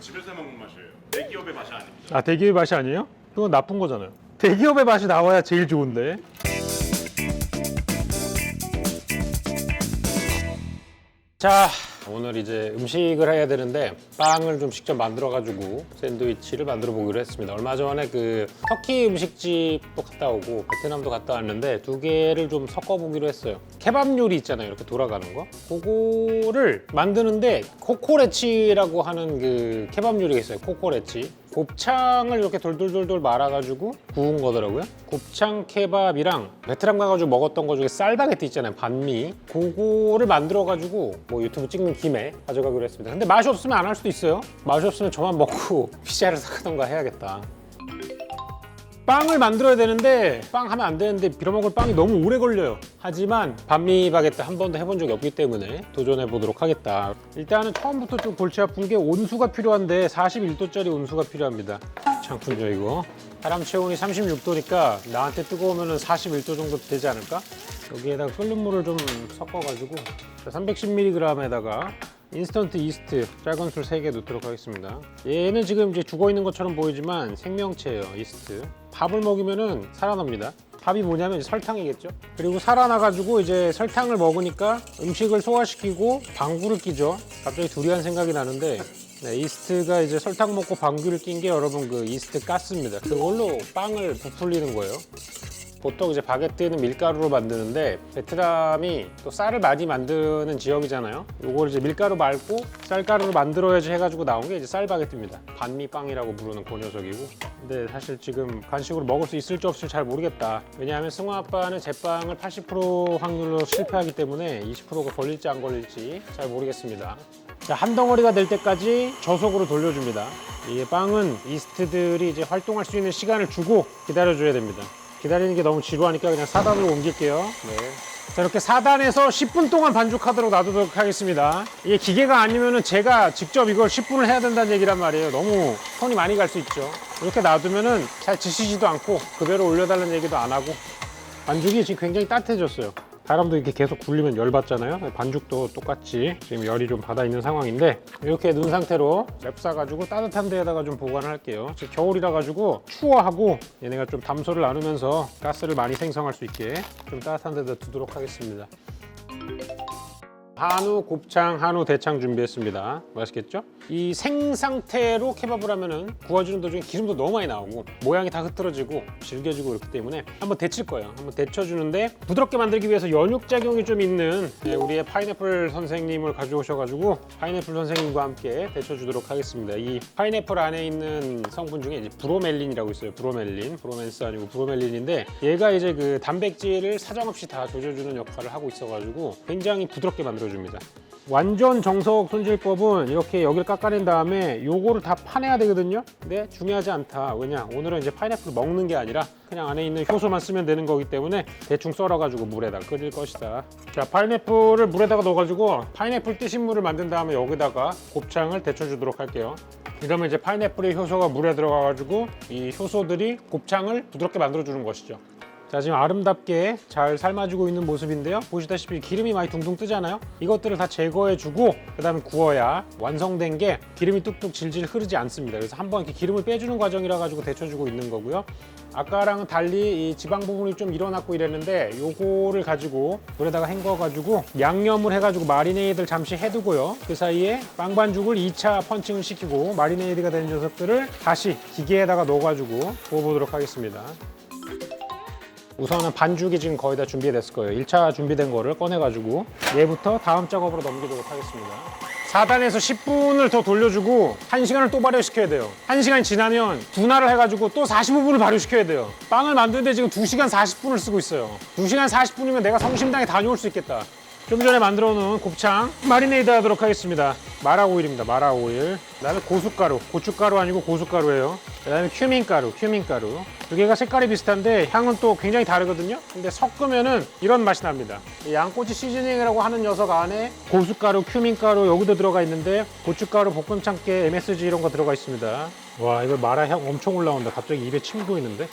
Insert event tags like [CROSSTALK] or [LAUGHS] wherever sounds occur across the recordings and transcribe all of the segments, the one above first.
집에서 해 먹는 맛이에요. 대기업의 맛이 아닙니다. 아 대기업의 맛이 아니에요? 그건 나쁜 거잖아요. 대기업의 맛이 나와야 제일 좋은데. 자 오늘 이제 음식을 해야 되는데 빵을 좀 직접 만들어 가지고 샌드위치를 만들어 보기로 했습니다. 얼마 전에 그 터키 음식집도 갔다 오고 베트남도 갔다 왔는데 두 개를 좀 섞어 보기로 했어요. 케밥 요리 있잖아요. 이렇게 돌아가는 거. 그거를 만드는데 코코레치라고 하는 그 케밥 요리가 있어요. 코코레치 곱창을 이렇게 돌돌돌돌 말아가지고 구운 거더라고요. 곱창 케밥이랑 베트남 가가지고 먹었던 거 중에 쌀바게트 있잖아요. 반미. 그거를 만들어가지고 뭐 유튜브 찍는 김에 가져가기로 했습니다. 근데 맛이 없으면 안 할 수도 있어요. 맛이 없으면 저만 먹고 [LAUGHS] 피자를 사가던가 해야겠다. 빵을 만들어야 되는데 빵 하면 안 되는데 빌어먹을 빵이 너무 오래 걸려요. 하지만 반미 바게트 한 번도 해본 적이 없기 때문에 도전해 보도록 하겠다. 일단은 처음부터 좀 골치 아픈 게 온수가 필요한데 41도짜리 온수가 필요합니다. 참군요 이거. 사람 체온이 36도니까 나한테 뜨거우면 41도 정도 되지 않을까? 여기에다가 끓는 물을 좀 섞어가지고 310mg에다가 인스턴트 이스트 작은 술 3개 넣도록 하겠습니다. 얘는 지금 이제 죽어 있는 것처럼 보이지만 생명체예요, 이스트. 밥을 먹이면은 살아납니다. 밥이 뭐냐면 설탕이겠죠. 그리고 살아나가지고 이제 설탕을 먹으니까 음식을 소화시키고 방구를 끼죠. 갑자기 두리안 생각이 나는데 네, 이스트가 이제 설탕 먹고 방귀를 낀 게 여러분 그 이스트 가스입니다. 그걸로 빵을 부풀리는 거예요. 보통 이제 바게트는 밀가루로 만드는데 베트남이 또 쌀을 많이 만드는 지역이잖아요. 요걸 이제 밀가루 말고 쌀가루로 만들어야지 해가지고 나온 게 이제 쌀 바게트입니다. 반미빵이라고 부르는 그 녀석이고. 근데 사실 지금 간식으로 먹을 수 있을지 없을지 잘 모르겠다. 왜냐하면 승우 아빠는 제빵을 80% 확률로 실패하기 때문에 20%가 걸릴지 안 걸릴지 잘 모르겠습니다. 자, 한 덩어리가 될 때까지 저속으로 돌려줍니다. 이 빵은 이스트들이 이제 활동할 수 있는 시간을 주고 기다려줘야 됩니다. 기다리는 게 너무 지루하니까 그냥 4단으로 옮길게요. 네. 자, 이렇게 4단에서 10분 동안 반죽하도록 놔두도록 하겠습니다. 이게 기계가 아니면은 제가 직접 이걸 10분을 해야 된다는 얘기란 말이에요. 너무 손이 많이 갈 수 있죠. 이렇게 놔두면은 잘 지시지도 않고 그대로 올려달라는 얘기도 안 하고 반죽이 지금 굉장히 따뜻해졌어요. 바람도 이렇게 계속 굴리면 열 받잖아요. 반죽도 똑같이 지금 열이 좀 받아 있는 상황인데 이렇게 넣은 상태로 랩 싸 가지고 따뜻한 데에다가 좀 보관을 할게요. 지금 겨울이라 가지고 추워하고 얘네가 좀 담소를 나누면서 가스를 많이 생성할 수 있게 좀 따뜻한 데다 두도록 하겠습니다. 한우 곱창, 한우 대창 준비했습니다. 맛있겠죠? 이 생상태로 케밥을 하면은 구워주는 도중에 기름도 너무 많이 나오고 모양이 다 흐트러지고 질겨지고 그렇기 때문에 한번 데칠 거예요. 한번 데쳐주는데 부드럽게 만들기 위해서 연육작용이 좀 있는 네, 우리의 파인애플 선생님을 가져오셔가지고 파인애플 선생님과 함께 데쳐주도록 하겠습니다. 이 파인애플 안에 있는 성분 중에 이제 브로멜린이라고 있어요. 브로멜린, 브로멘스 아니고 브로멜린인데 얘가 이제 그 단백질을 사정없이 다 조져주는 역할을 하고 있어가지고 굉장히 부드럽게 만들어줍니다. 완전 정석 손질법은 이렇게 여기를 깎아낸 다음에 요거를 다 파내야 되거든요. 근데 중요하지 않다. 왜냐? 오늘은 이제 파인애플 먹는 게 아니라 그냥 안에 있는 효소만 쓰면 되는 거기 때문에 대충 썰어가지고 물에다 끓일 것이다. 자, 파인애플을 물에다가 넣어가지고 파인애플 뜨신 물을 만든 다음에 여기다가 곱창을 데쳐주도록 할게요. 이러면 이제 파인애플의 효소가 물에 들어가가지고 이 효소들이 곱창을 부드럽게 만들어주는 것이죠. 자 지금 아름답게 잘 삶아지고 있는 모습인데요. 보시다시피 기름이 많이 둥둥 뜨잖아요? 이것들을 다 제거해주고 그 다음에 구워야 완성된 게 기름이 뚝뚝 질질 흐르지 않습니다. 그래서 한번 이렇게 기름을 빼주는 과정이라 가지고 데쳐주고 있는 거고요. 아까랑은 달리 이 지방 부분이 좀 일어났고 이랬는데 요거를 가지고 물에다가 헹궈 가지고 양념을 해가지고 마리네이드를 잠시 해두고요. 그 사이에 빵 반죽을 2차 펀칭을 시키고 마리네이드가 된 녀석들을 다시 기계에다가 넣어가지고 구워보도록 하겠습니다 우선은 반죽이 지금 거의 다 준비됐을 거예요. 1차 준비된 거를 꺼내가지고 얘부터 다음 작업으로 넘기도록 하겠습니다. 4단에서 10분을 더 돌려주고 1시간을 또 발효시켜야 돼요. 1시간이 지나면 분할을 해가지고 또 45분을 발효시켜야 돼요. 빵을 만드는데 지금 2시간 40분을 쓰고 있어요. 2시간 40분이면 내가 성심당에 다녀올 수 있겠다. 좀 전에 만들어 놓은 곱창 마리네이드 하도록 하겠습니다. 마라 오일입니다. 마라 오일. 그 다음에 고춧가루. 고춧가루 아니고 고춧가루예요. 그 다음에 큐민가루, 큐민가루. 두 개가 색깔이 비슷한데 향은 또 굉장히 다르거든요. 근데 섞으면은 이런 맛이 납니다. 이 양꼬치 시즈닝이라고 하는 녀석 안에 고춧가루, 큐민가루 여기도 들어가 있는데 고춧가루, 볶음참깨, MSG 이런 거 들어가 있습니다. 와 이거 마라 향 엄청 올라온다. 갑자기 입에 침 고이는데.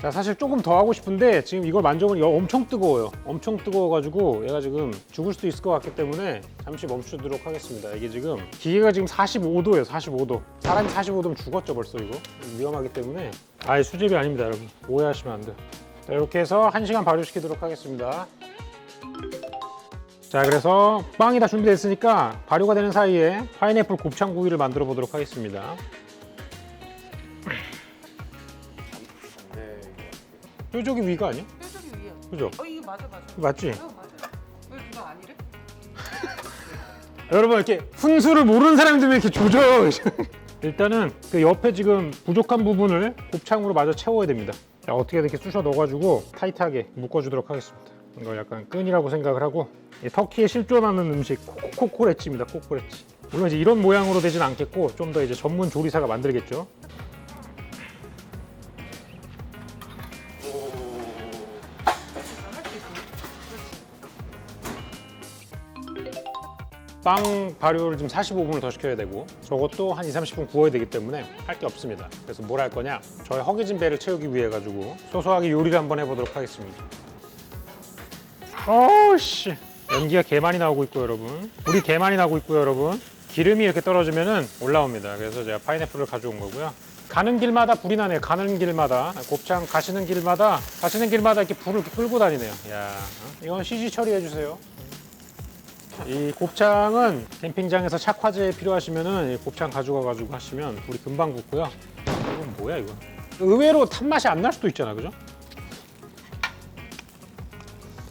자 사실 조금 더 하고 싶은데 지금 이걸 만져보니 엄청 뜨거워요. 엄청 뜨거워가지고 얘가 지금 죽을 수도 있을 것 같기 때문에 잠시 멈추도록 하겠습니다. 이게 지금 기계가 지금 45도예요 45도. 사람이 45도면 죽었죠 벌써 이거. 위험하기 때문에. 아예 수제비 아닙니다 여러분. 오해하시면 안 돼요 자 이렇게 해서 1시간 발효시키도록 하겠습니다. 자 그래서 빵이 다 준비됐으니까 발효가 되는 사이에 파인애플 곱창구이를 만들어 보도록 하겠습니다 뾰족이 위가 아니야? 뾰족이 위에. 그죠? 어 이거 맞아 맞아. 맞지? 어 맞아. 왜 누가 아니래? [LAUGHS] 여러분 이렇게 훈수를 모르는 사람이 들면 이렇게 조져요. [LAUGHS] 일단은 그 옆에 지금 부족한 부분을 곱창으로 마저 채워야 됩니다. 자, 어떻게 이렇게 쑤셔 넣어가지고 타이트하게 묶어주도록 하겠습니다. 이걸 약간 끈이라고 생각을 하고 이 터키에 실존하는 음식 코- 코코레치입니다. 코코레치. 물론 이제 이런 모양으로 되진 않겠고 좀 더 이제 전문 조리사가 만들겠죠. 빵 발효를 지금 45분을 더 시켜야 되고 저것도 한 2, 30분 구워야 되기 때문에 할 게 없습니다. 그래서 뭘 할 거냐? 저의 허기진 배를 채우기 위해 가지고 소소하게 요리를 한번 해보도록 하겠습니다. 어우씨 연기가 개 많이 나오고 있고 여러분 불이 개 많이 나고 있고 여러분 기름이 이렇게 떨어지면은 올라옵니다. 그래서 제가 파인애플을 가져온 거고요. 가는 길마다 불이 나네요. 가는 길마다 곱창 가시는 길마다 가시는 길마다 이렇게 불을 이렇게 끌고 다니네요. 야 어? 이건 CG 처리해 주세요. 이 곱창은 캠핑장에서 착화제 필요하시면은 이 곱창 가져가 가지고 하시면 불이 금방 붙고요. 이건 뭐야 이거? 의외로 탄 맛이 안 날 수도 있잖아, 그죠?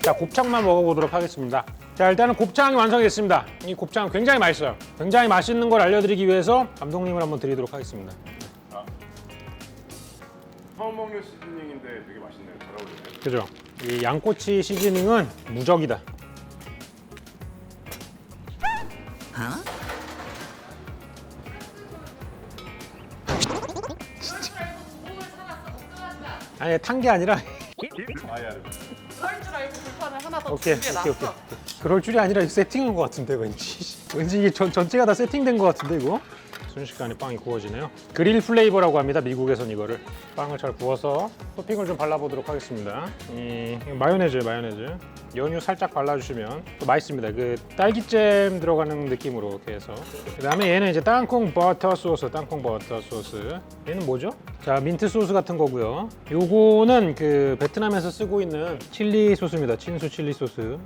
자, 곱창만 먹어보도록 하겠습니다. 자, 일단은 곱창이 완성됐습니다. 이 곱창 굉장히 맛있어요. 굉장히 맛있는 걸 알려드리기 위해서 감독님을 한번 드리도록 하겠습니다. 처음 먹는 시즈닝인데 되게 맛있네요. 잘 어울리네요. 그죠? 이 양꼬치 시즈닝은 무적이다. 아니 탄 게 아니라 아야. 그럴 줄 알고 불판을 하나 더 오케이 준비해 오케이 놨어. 오케이 그럴 줄이 아니라 세팅한 것 같은데 왠지 [LAUGHS] 왠지 이게 전, 전체가 다 세팅된 것 같은데 이거 순식간에 빵이 구워지네요. 그릴 플레이버라고 합니다. 미국에선 이거를. 빵을 잘 구워서 토핑을 좀 발라보도록 하겠습니다. 이 마요네즈 마요네즈. 연유 살짝 발라주시면 또 맛있습니다. 그 딸기잼 들어가는 느낌으로 이렇게 해서. 그 다음에 얘는 이제 땅콩 버터 소스 땅콩 버터 소스. 얘는 뭐죠? 자 민트 소스 같은 거고요. 요거는 그 베트남에서 쓰고 있는 칠리 소스입니다. 친수 칠리 소스.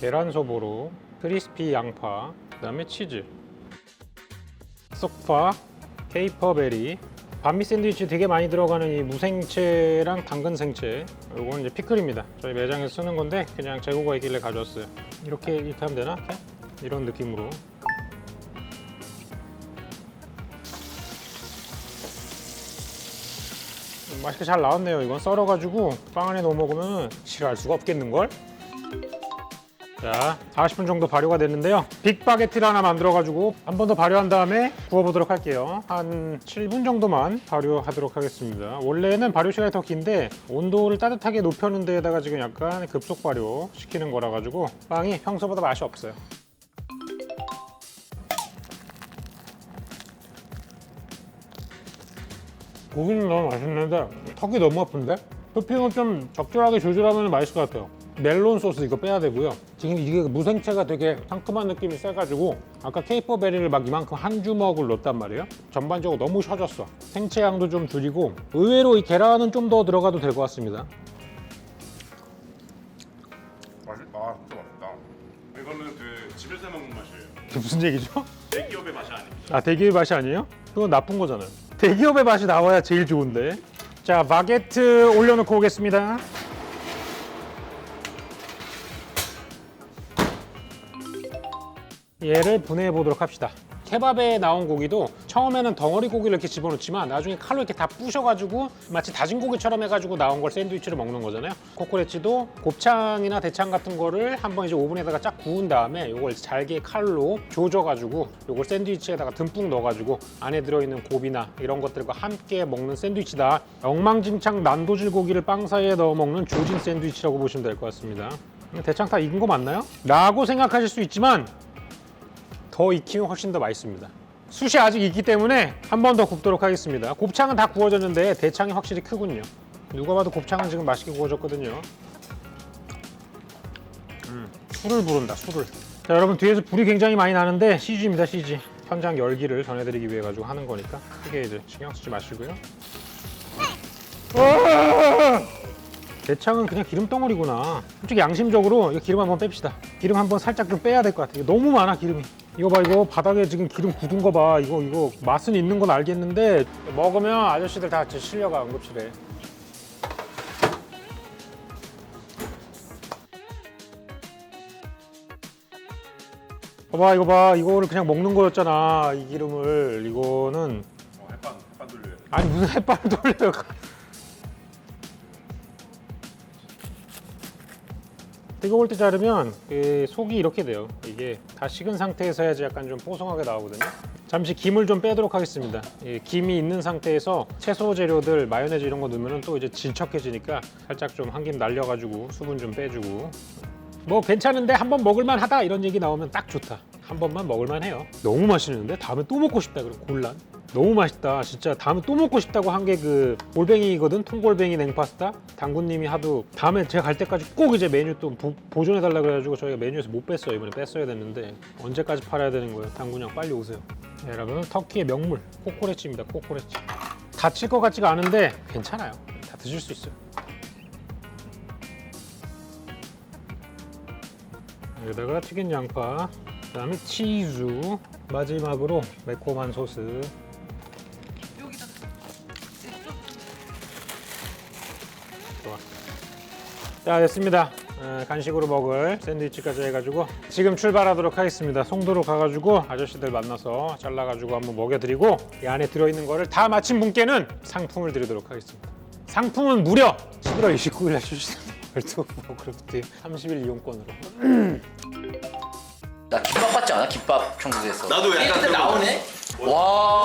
계란 소보로 크리스피 양파 그다음에 치즈 쏙파 케이퍼베리 반미 샌드위치 되게 많이 들어가는 이 무생채랑 당근 생채 이거는 이제 피클입니다. 저희 매장에서 쓰는 건데 그냥 재고가 있길래 가져왔어요. 이렇게 이렇게 하면 되나? 이런 느낌으로. 음, 맛있게 잘 나왔네요. 이건 썰어가지고 빵 안에 넣어 먹으면 싫어할 수가 없겠는걸? 자, 40분 정도 발효가 됐는데요. 빅바게트를 하나 만들어가지고 한 번 더 발효한 다음에 구워보도록 할게요. 한 7분 정도만 발효하도록 하겠습니다. 원래는 발효 시간이 더 긴데 온도를 따뜻하게 높여놓은 데에다가 지금 약간 급속 발효 시키는 거라 가지고 빵이 평소보다 맛이 없어요. 고기는 너무 맛있는데 턱이 너무 아픈데? 토핑은 좀 적절하게 조절하면 맛있을 것 같아요. 멜론 소스 이거 빼야 되고요. 지금 이게 무생채가 되게 상큼한 느낌이 세가지고 아까 케이퍼 베리를 막 이만큼 한 주먹을 넣었단 말이에요. 전반적으로 너무 셔졌어. 생채 양도 좀 줄이고 의외로 이 계란은 좀 더 들어가도 될 것 같습니다. 맛있. 아 진짜 맛있다. 이거는 그 집에서 해 먹는 맛이에요. 이게 무슨 얘기죠? 대기업의 맛이 아닙니다. 아 대기업 맛이 아니에요? 그건 나쁜 거잖아요. 대기업의 맛이 나와야 제일 좋은데. 자 바게트 올려놓고 오겠습니다. 얘를 분해해 보도록 합시다. 케밥에 나온 고기도 처음에는 덩어리 고기를 이렇게 집어넣지만 나중에 칼로 이렇게 다 부셔가지고 마치 다진 고기처럼 해가지고 나온 걸 샌드위치로 먹는 거잖아요. 코코레치도 곱창이나 대창 같은 거를 한번 이제 오븐에다가 쫙 구운 다음에 이걸 잘게 칼로 조져가지고 이걸 샌드위치에다가 듬뿍 넣어가지고 안에 들어있는 고비나 이런 것들과 함께 먹는 샌드위치다. 엉망진창 난도질 고기를 빵 사이에 넣어 먹는 조진 샌드위치라고 보시면 될 것 같습니다. 대창 다 익은 거 맞나요? 라고 생각하실 수 있지만 더 익히면 훨씬 더 맛있습니다. 숯이 아직 있기 때문에 한 번 더 굽도록 하겠습니다. 곱창은 다 구워졌는데 대창이 확실히 크군요. 누가 봐도 곱창은 지금 맛있게 구워졌거든요. 음, 술을 부른다, 술을. 자, 여러분 뒤에서 불이 굉장히 많이 나는데 CG입니다, CG. 현장 열기를 전해드리기 위해 가지고 하는 거니까 크게 이제 신경 쓰지 마시고요. 어! 대창은 그냥 기름 덩어리구나. 솔직히 양심적으로 이거 기름 한번 뺍시다. 기름 한번 살짝 좀 빼야 될 것 같아. 이거 너무 많아 기름이. 이거 봐 이거 바닥에 지금 기름 굳은 거 봐. 이거 이거 맛은 있는 건 알겠는데 먹으면 아저씨들 다 진짜 실려가 응급실에. 봐봐 이거 봐 이거를 그냥 먹는 거였잖아 이 기름을 이거는 어, 햇반 햇반 돌려야 돼. 아니 무슨 햇반을 돌려요 뜨거울 때 자르면 그 속이 이렇게 돼요 이게 다 식은 상태에서 해야지 약간 좀 뽀송하게 나오거든요. 잠시 김을 좀 빼도록 하겠습니다. 이 김이 있는 상태에서 채소 재료들 마요네즈 이런 거 넣으면 또 이제 질척해지니까 살짝 좀 한 김 날려가지고 수분 좀 빼주고. 뭐 괜찮은데 한 번 먹을만 하다 이런 얘기 나오면 딱 좋다. 한 번만 먹을만 해요. 너무 맛있는데 다음에 또 먹고 싶다 그럼 곤란 너무 맛있다. 진짜 다음에 또 먹고 싶다고 한 게 그 골뱅이거든? 통골뱅이 냉파스타? 당구님이 하도 다음에 제가 갈 때까지 꼭 이제 메뉴 또 보, 보존해 달라 그래가지고 저희가 메뉴에서 못 뺐어요. 이번에 뺐어야 됐는데 언제까지 팔아야 되는 거예요? 당구냥 빨리 오세요. 네, 여러분 터키의 명물 코코레치입니다. 코코레치. 다칠 것 같지가 않은데 괜찮아요. 다 드실 수 있어요. 여기다가 튀긴 양파, 그다음에 치즈, 마지막으로 매콤한 소스. 좋아. 자 됐습니다. 어, 간식으로 먹을 샌드위치까지 해가지고 지금 출발하도록 하겠습니다. 송도로 가가지고 아저씨들 만나서 잘라가지고 한번 먹여드리고 이 안에 들어있는 거를 다 마친 분께는 상품을 드리도록 하겠습니다. 상품은 무려 11월 29일 날 출시됩니다. 월드 오브 워크래프트 30일 이용권으로. 나 김밥 같지 않아? 김밥 천국에서. 나도 약간 그런 나오네. 와.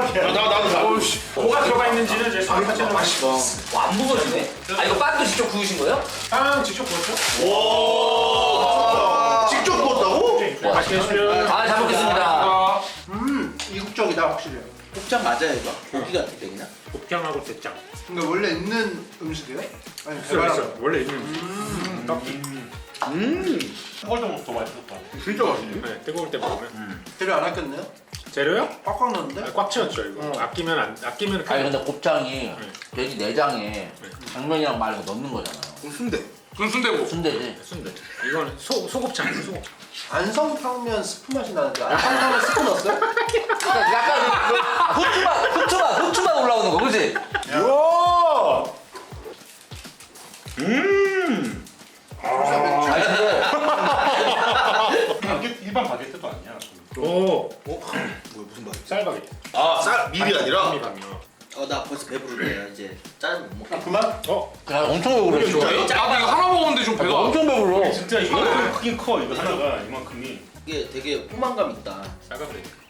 대박이야. 나 나도 나. 뭐가 들어가 있는지는 이제 같이 맛있어. 와, 안 무거지네. 아 이거 빵도 직접 구우신 거예요? 빵 직접 구웠죠? 와. 직접 구웠다고? 맛있게 드시면 아잘 먹겠습니다. 음, 이국적이다 확실히. 곱창 맞아요 이거? 고기 같아 그냥? 곱창하고 대짱. 근데 원래 있는 음식이에요? 아니 있어 있어. 원래 있는 떡기. 음. 뜨거울 때부터 더 맛있었다. 진짜 맛있네. 네, 뜨거울 때 먹으면. 재료 안 아꼈네요? 재료요? 꽉꽉 넣었는데? 꽉 채웠죠 이거. 아끼면 안 아끼면 아니 근데 곱창이 돼지 내장에 당면이랑 말고 넣는 거잖아요. 그럼 순대. 그럼 순대고. 순대지. 순대. 이거는 소 소곱창 소곱창. 안성탕면 스프 맛이 나는데 안성탕면 스프 넣었어요? [LAUGHS] 그만? 어 야, 엄청 배불러. 진짜요? 아, 이거 하나 먹었는데 좀 배가. 엄청 배불러. 진짜 이거 크긴 커 이거 하나가 이만큼이. 이게 되게 포만감 있다 쌀바게트.